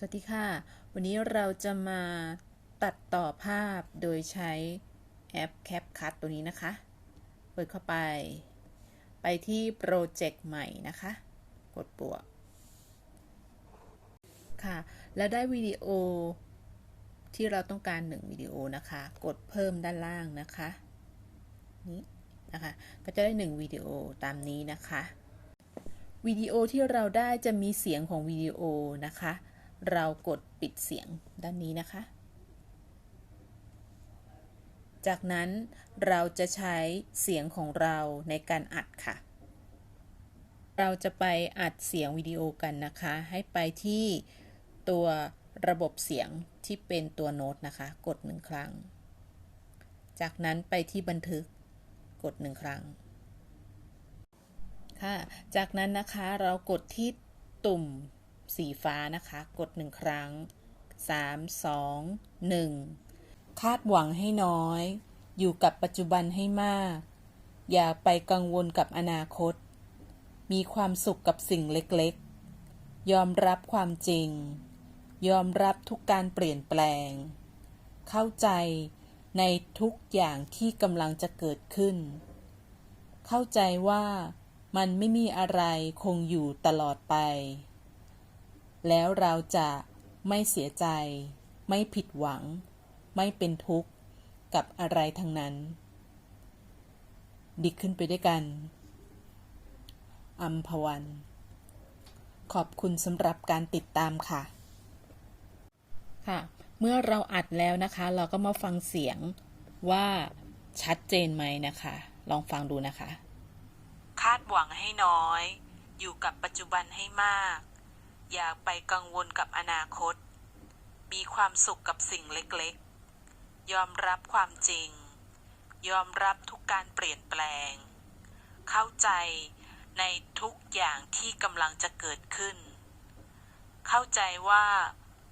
สวัสดีค่ะ วันนี้เราจะมาตัดต่อภาพโดยใช้แอป CapCut ตัวนี้นะคะ เปิดเข้าไป ไปที่โปรเจกต์ใหม่นะคะ กดบวก ค่ะ แล้วได้วิดีโอที่เราต้องการหนึ่งวิดีโอนะคะ กดเพิ่มด้านล่างนะคะ นี้นะคะ ก็จะได้หนึ่งวิดีโอตามนี้นะคะวิดีโอที่เราได้จะมีเสียงของวิดีโอนะคะ เรากดปิดเสียงด้านนี้นะคะ จากนั้นเราจะใช้เสียงของเราในการอัดค่ะ เราจะไปอัดเสียงวิดีโอกันนะคะ ให้ไปที่ตัวระบบเสียงที่เป็นตัวโน้ตนะคะ กดหนึ่งครั้ง จากนั้นไปที่บันทึกกดหนึ่งครั้ง ค่ะ จากนั้นนะคะเรากดที่ตุ่ม สีฟ้านะคะ กดหนึ่งครั้ง 3 2 1 คาดหวังให้น้อย อยู่กับปัจจุบันให้มาก อย่าไปกังวลกับอนาคต มีความสุขกับสิ่งเล็กๆ ยอมรับความจริง ยอมรับทุกการเปลี่ยนแปลง เข้าใจในทุกอย่างที่กำลังจะเกิดขึ้น เข้าใจว่ามันไม่มีอะไรคงอยู่ตลอดไป แล้วเราจะไม่เสียใจ ไม่ผิดหวัง ไม่เป็นทุกข์กับอะไรทั้งนั้นดีขึ้นไปด้วยกันอัมพวัน ขอบคุณสำหรับการติดตามค่ะ ค่ะ เมื่อเราอัดแล้วนะคะ เราก็มาฟังเสียงว่าชัดเจนไหมนะคะ ลองฟังดูนะคะ คาดหวังให้น้อย อยู่กับปัจจุบันให้มาก อย่าไปกังวลกับอนาคต มีความสุขกับสิ่งเล็กๆ ยอมรับความจริง ยอมรับทุกการเปลี่ยนแปลง เข้าใจในทุกอย่างที่กำลังจะเกิดขึ้น เข้าใจว่า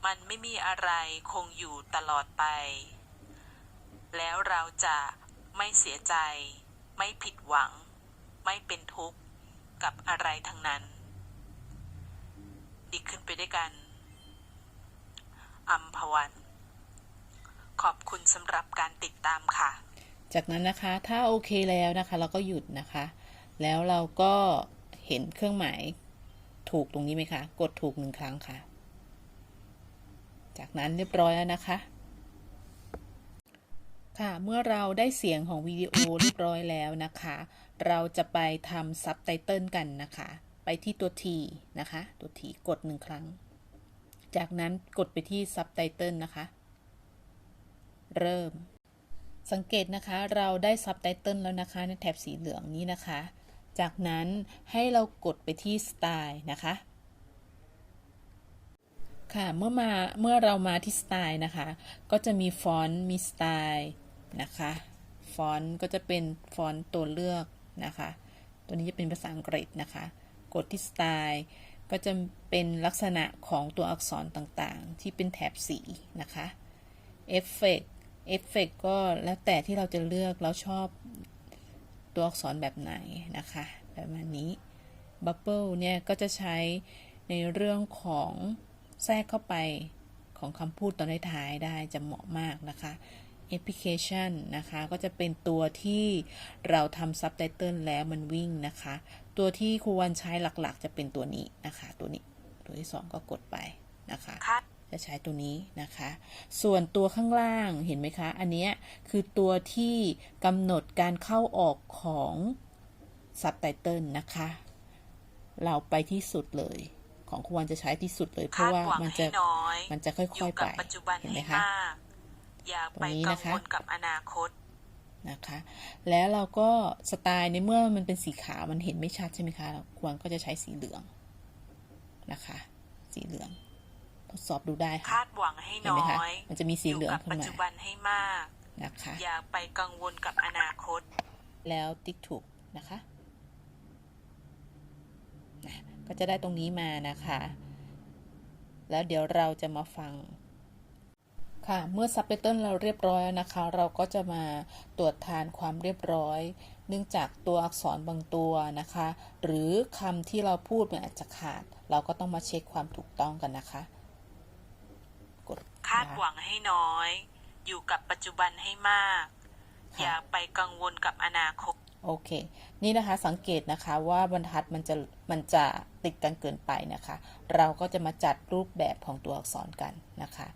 มันไม่มีอะไรคงอยู่ตลอดไป แล้วเราจะไม่เสียใจ ไม่ผิดหวัง ไม่เป็นทุกข์กับอะไรทั้งนั้น ดีขึ้นไปด้วยกันอัมพวันขอบคุณสำหรับการติดตามค่ะ จากนั้นนะคะถ้าโอเคแล้วนะคะ เราก็หยุดนะคะ แล้วเราก็เห็นเครื่องหมายถูกตรงนี้ไหมคะ กดถูกหนึ่งครั้งค่ะ จากนั้นเรียบร้อยแล้วนะคะ ค่ะ เมื่อเราได้เสียงของวิดีโอเรียบร้อยแล้วนะคะ เราจะไปทำซับไตเติลกันนะคะ ไปที่ตัว T นะคะ ตัว T กดหนึ่งครั้ง จากนั้นกดไปที่ซับไตเติลนะคะ เริ่ม สังเกตนะคะ เราได้ซับไตเติลแล้วนะคะ ในแถบสีเหลืองนี้นะคะ จากนั้นให้เรากดไปที่สไตล์นะคะค่ะเมื่อมาเมื่อเรามาที่สไตล์นะคะ ก็จะมีฟอนต์มีสไตล์นะคะฟอนต์ก็จะเป็นฟอนต์ตัวเลือกนะคะ ตัวนี้จะเป็นภาษาอังกฤษนะคะ กดที่สไตล์ก็จะเป็นลักษณะของตัวอักษรต่างๆ ที่เป็นแถบสีนะคะเอฟเฟกเอฟเฟกก็แล้วแต่ที่เราจะเลือกเราชอบตัวอักษรแบบไหนนะคะแบบนี้บับเบิลเนี่ยก็จะใช้ในเรื่องของแทรกเข้าไปของคำพูดตอนท้ายได้จะเหมาะมากนะคะ แอปพลิเคชันนะคะ ก็จะเป็นตัวที่เราทำซับไตเติลแล้วมันวิ่งนะคะ ตัวที่ควรใช้หลักๆ จะเป็นตัวนี้นะคะ ตัวนี้ตัวที่ 2 ก็กดไปนะคะคาดจะใช้ตัวนี้นะคะ ส่วนตัวข้างล่างเห็นไหมคะ อันเนี้ยคือตัวที่กำหนดการเข้าออกของซับไตเติลนะคะ เราไปที่สุดเลยของควรจะใช้ที่สุดเลย เพคาราะดว่าหวังมันให้จะน้อยมันจะค่ออยยู่ๆไปกับปัจจุบันเห็นไหมให้คะมาก อย่าไปตรงนี้กันะงคะวลกับอนาคตนะคะ แล้วเราก็สไตล์ในเมื่อมันเป็นสีขาวมันเห็นไม่ชัดใช่ไหมคะเราควรก็จะใช้สีเหลืองนะคะ สีเหลือง ทดสอบดูได้ค่ะคาดหวังให้เห็นน้ไหมอคะยมันจะมีสีเหลืองยู่กับขึ้นปัจมาจุบันให้มากนะคะ อย่าไปกังวลกับอนาคต แล้วติ๊กถูกนะคะนะก็จะได้ตรงนี้มานะคะ แล้วเดี๋ยวเราจะมาฟัง ค่ะ เมื่อซับไตเติลเราเรียบร้อยแล้วนะคะ เราก็จะมาตรวจทานความเรียบร้อย เนื่องจากตัวอักษรบางตัวนะคะ หรือคำที่เราพูดมันอาจจะขาด เราก็ต้องมาเช็คความถูกต้องกันนะคะ กดคาดหวังให้น้อย อยู่กับปัจจุบันให้มาก อย่าไปกังวลกับอนาคต โอเค นี่นะคะสังเกตนะคะว่าบรรทัดมันจะมันจะติดกันเกินไปนะคะ เราก็จะมาจัดรูปแบบของตัวอักษรกันนะคะ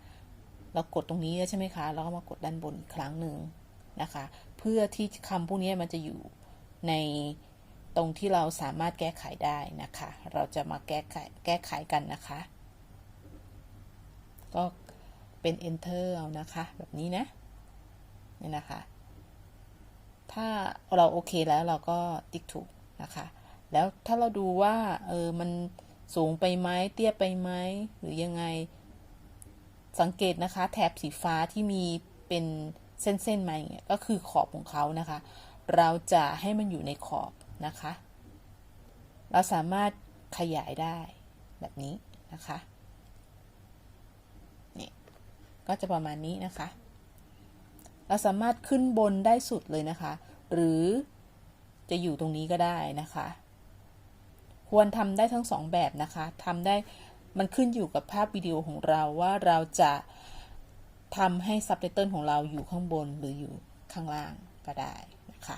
เรากดตรงนี้ใช่ไหมคะแล้วก็มากดด้านบนอีกครั้งหนึ่งนะคะ เพื่อที่คำพวกนี้มันจะอยู่ในตรงที่เราสามารถแก้ไขได้นะคะ เราจะมาแก้ไขแก้ไขกันนะคะ ก็เป็น enter เอานะคะ แบบนี้นะนี่นะคะ ถ้าเราโอเคแล้วเราก็ติ๊กถูกนะคะ แล้วถ้าเราดูว่าเออมันสูงไปไหมเตี้ยไปไหมหรือยังไง สังเกตนะคะ แถบสีฟ้าที่มีเป็นเส้นๆมาอย่างเงี้ยก็คือขอบของเขานะคะ เราจะให้มันอยู่ในขอบนะคะ เราสามารถขยายได้แบบนี้นะคะนี่ก็จะประมาณนี้นะคะ เราสามารถขึ้นบนได้สุดเลยนะคะ หรือจะอยู่ตรงนี้ก็ได้นะคะ ควรทำได้ทั้งสองแบบนะคะทำได้ มันขึ้นอยู่กับภาพวิดีโอของเราว่าเราจะทำให้ซับไตเติลของเราอยู่ข้างบนหรืออยู่ข้างล่างก็ได้นะคะ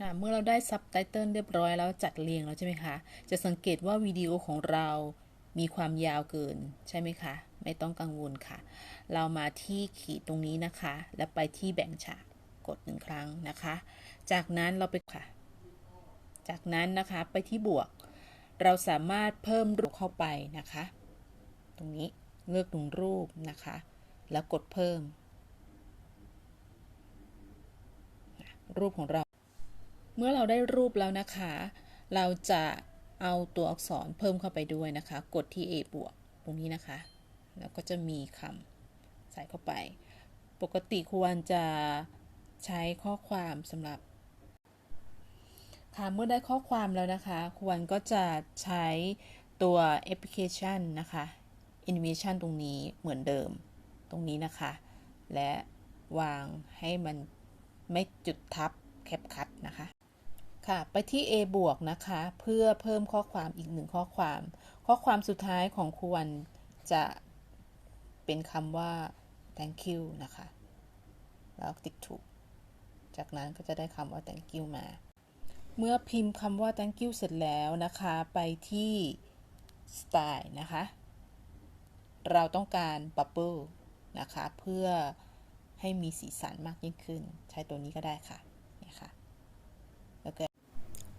อะเมื่อเราได้ซับไตเติลเรียบร้อยแล้วจัดเรียงแล้วใช่ไหมคะ จะสังเกตว่าวิดีโอของเรามีความยาวเกินใช่ไหมคะ ไม่ต้องกังวลค่ะ เรามาที่ขีดตรงนี้นะคะ แล้วไปที่แบ่งฉากกดหนึ่งครั้งนะคะ จากนั้นเราไปค่ะ จากนั้นนะคะไปที่บวก เราสามารถเพิ่มรูปเข้าไปนะคะ ตรงนี้เลือกตรงรูปนะคะ แล้วกดเพิ่ม รูปของเรา เมื่อเราได้รูปแล้วนะคะ เราจะเอาตัวอักษรเพิ่มเข้าไปด้วยนะคะ กดที่ A บวกตรงนี้นะคะ แล้วก็จะมีคำใส่เข้าไป ปกติควรจะใช้ข้อความสำหรับ เมื่อได้ข้อความแล้วนะคะ ควรก็จะใช้ตัวแอปพลิเคชันนะคะ Animation ตรงนี้เหมือนเดิมตรงนี้นะคะ และวางให้มันไม่จุดทับแคปคัดนะคะ ค่ะ ไปที่ A บวกนะคะ เพื่อเพิ่มข้อความอีกหนึ่งข้อความ ข้อความสุดท้ายของควรจะเป็นคำว่า thank you นะคะ แล้วติ๊กถูก จากนั้นก็จะได้คำว่า thank you มา เมื่อพิมพ์คำว่า thank you เสร็จแล้วนะคะ ไปที่ style นะคะ เราต้องการ bubble นะคะ เพื่อให้มีสีสันมากยิ่งขึ้น ใช้ตัวนี้ก็ได้ค่ะเนี่ยค่ะแล้วก็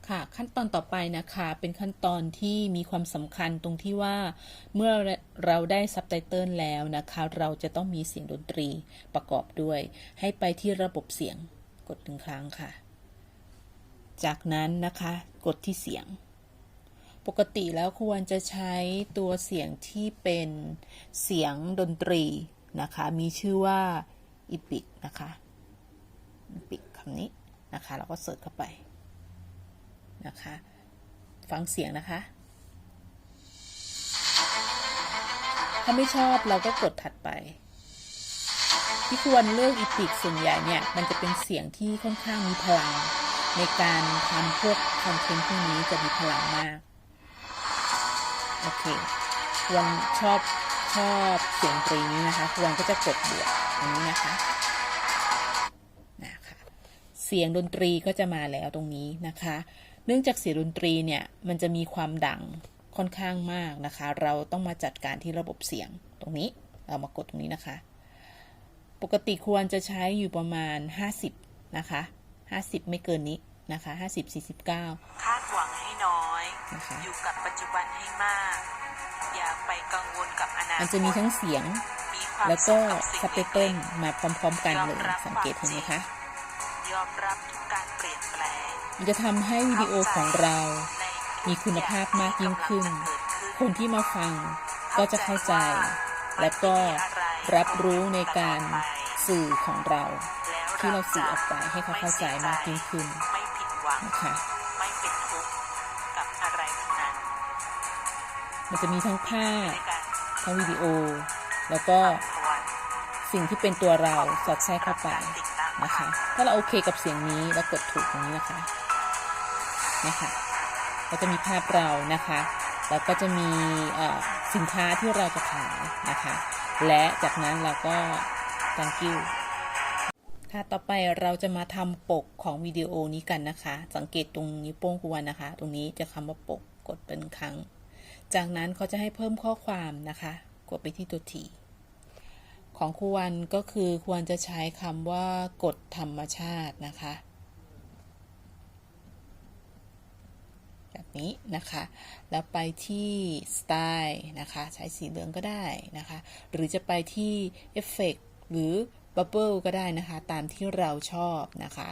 ค่ะ ขั้นตอนต่อไปนะคะ เป็นขั้นตอนที่มีความสำคัญตรงที่ว่า เมื่อเราได้ซับไตเติลแล้วนะคะ เราจะต้องมีเสียงดนตรีประกอบด้วย ให้ไปที่ระบบเสียงกดหนึ่งครั้งค่ะ จากนั้นนะคะ กดที่เสียง ปกติแล้วควรจะใช้ตัวเสียงที่เป็นเสียงดนตรีนะคะ มีชื่อว่า Epic นะคะ Epic คำนี้นะคะเราก็เสิร์ชเข้าไปนะคะ ฟังเสียงนะคะ ถ้าไม่ชอบเราก็กดถัดไป ที่ควรเลือกอีพิกส่วนใหญ่เนี่ย มันจะเป็นเสียงที่ค่อนข้างมีพลัง ในการทำพวกคอนเทนต์พวกนี้จะมีพลังมาก โอเคควรชอบชอบเสียงตรีนี้นะคะควรก็จะกดบวกตรงนี้นะคะนะคะ เสียงดนตรีก็จะมาแล้วตรงนี้นะคะ เนื่องจากเสียงดนตรีเนี่ยมันจะมีความดังค่อนข้างมากนะคะ เราต้องมาจัดการที่ระบบเสียงตรงนี้ เรามากดตรงนี้นะคะ ปกติควรจะใช้อยู่ประมาณ 50 นะคะ 50 ไม่เกินนี้นะคะ50 49 คาดหวังให้น้อยนะคะอยู่กับปัจจุบันให้มาก อย่าไปกังวลกับอนาคตมันจะมีทั้งเสียงมีความแล้วสุก็ขกับสิ่งซับไตเล็เติลกมาพร้อมๆกันเลยสังเกตเห็นไหมคะๆยอมรับทุกการเปลี่ยนแปลงมันจะทำให้วิดีโอของเราในทุกมีคุณภาพมากยิ่งขึ้นอย่างที่กำลังจะเกิดคนที่มาฟังก็จะเข้าใจ และก็รับรู้ในการ สื่อของเราแล้วที่เราสื่อออกไปให้เขาเข้าใจมากยิ่งขึ้นไม่ผิดหวังนะคะไม่เป็นทุกข์กับอะไรทั้งนั้นมันจะมีทั้งภาพด้วยกันทั้งวิดีโอ แล้วก็ทวนสิ่งที่เป็นตัวเราสอดแทรกเข้าไปนะคะ ถ้าเราโอเคกับเสียงนี้แล้วกดถูกตรงนี้นะคะนะคะก็จะมีภาพเรานะคะ แล้วก็จะมีเอ่อสินค้าที่เราจะขายนะคะ และจากนั้นเราก็ thank you ค่ะต่อไปเราจะมาทำปกของวิดีโอนี้กันนะคะ สังเกตตรงนิ้วโป้งครูวันนะคะ ตรงนี้จะคำว่าปกกดเป็นครั้ง จากนั้นเขาจะให้เพิ่มข้อความนะคะ กดไปที่ตัวทีของครูวันก็คือควรจะใช้คำว่ากฎธรรมชาตินะคะ แบบนี้นะคะ แล้วไปที่สไตล์นะคะ ใช้สีเหลืองก็ได้นะคะ หรือจะไปที่เอฟเฟก หรือบับเบิลก็ได้นะคะ ตามที่เราชอบนะคะ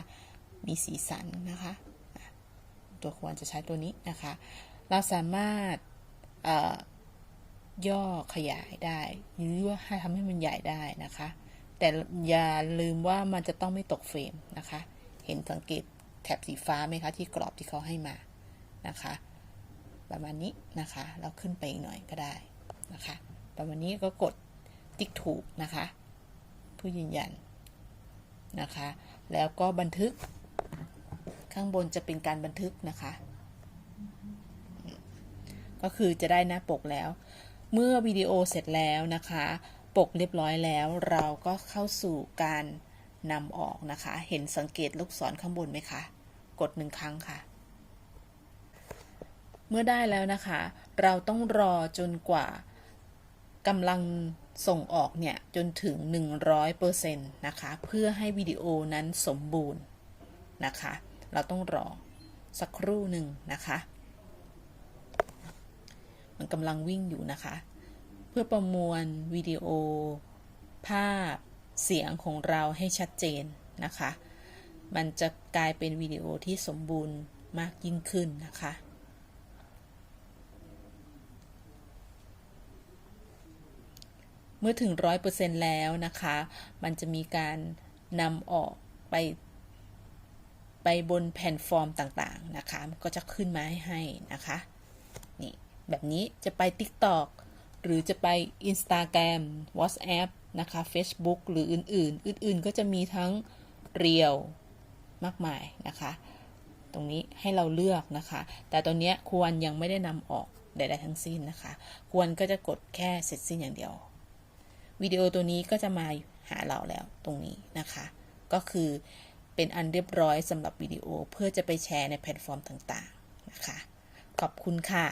มีสีสันนะคะ ตัวควรจะใช้ตัวนี้นะคะ เราสามารถย่อขยายได้หรือว่าให้ทำให้มันใหญ่ได้นะคะ แต่อย่าลืมว่ามันจะต้องไม่ตกเฟรมนะคะ เห็นสังเกตแถบสีฟ้าไหมคะที่กรอบที่เขาให้มานะคะ ประมาณนี้นะคะ เราขึ้นไปอีกหน่อยก็ได้นะคะ ประมาณนี้ก็กดติ๊กถูกนะคะ ผู้ยืนยันนะคะ แล้วก็บันทึกข้างบนจะเป็นการบันทึกนะคะ ก็คือจะได้หน้าปกแล้ว เมื่อวิดีโอเสร็จแล้วนะคะ ปกเรียบร้อยแล้ว เราก็เข้าสู่การนำออกนะคะ เห็นสังเกตลูกศรข้างบนไหมคะ กดหนึ่งครั้งค่ะ เมื่อได้แล้วนะคะ เราต้องรอจนกว่ากำลัง ส่งออกเนี่ย จนถึง 100%นะคะ เพื่อให้วิดีโอนั้นสมบูรณ์นะคะ เราต้องรอสักครู่หนึ่งนะคะ มันกำลังวิ่งอยู่นะคะ เพื่อประมวลวิดีโอ ภาพ เสียงของเราให้ชัดเจนนะคะ มันจะกลายเป็นวิดีโอที่สมบูรณ์มากยิ่งขึ้นนะคะ เมื่อถึงร้อยเปอร์เซ็นแล้วนะคะ มันจะมีการนำออกไป ไปบนแผ่นฟอร์มต่างๆนะคะ ก็จะขึ้นมาให้ให้นะคะนี่แบบนี้จะไป TikTok หรือจะไป Instagram WhatsApp นะคะ Facebook หรืออื่นๆ อื่นๆ ก็จะมีทั้งเรียวมากมายนะคะ ตรงนี้ให้เราเลือกนะคะ แต่ตอนนี้ควรยังไม่ได้นำออกใดๆทั้งสิ้นนะคะ ควรก็จะกดแค่เสร็จสิ้นอย่างเดียว วิดีโอตัวนี้ก็จะมาหาเราแล้วตรงนี้นะคะ ก็คือเป็นอันเรียบร้อยสำหรับวิดีโอเพื่อจะไปแชร์ในแพลตฟอร์มต่างๆนะคะ ขอบคุณค่ะ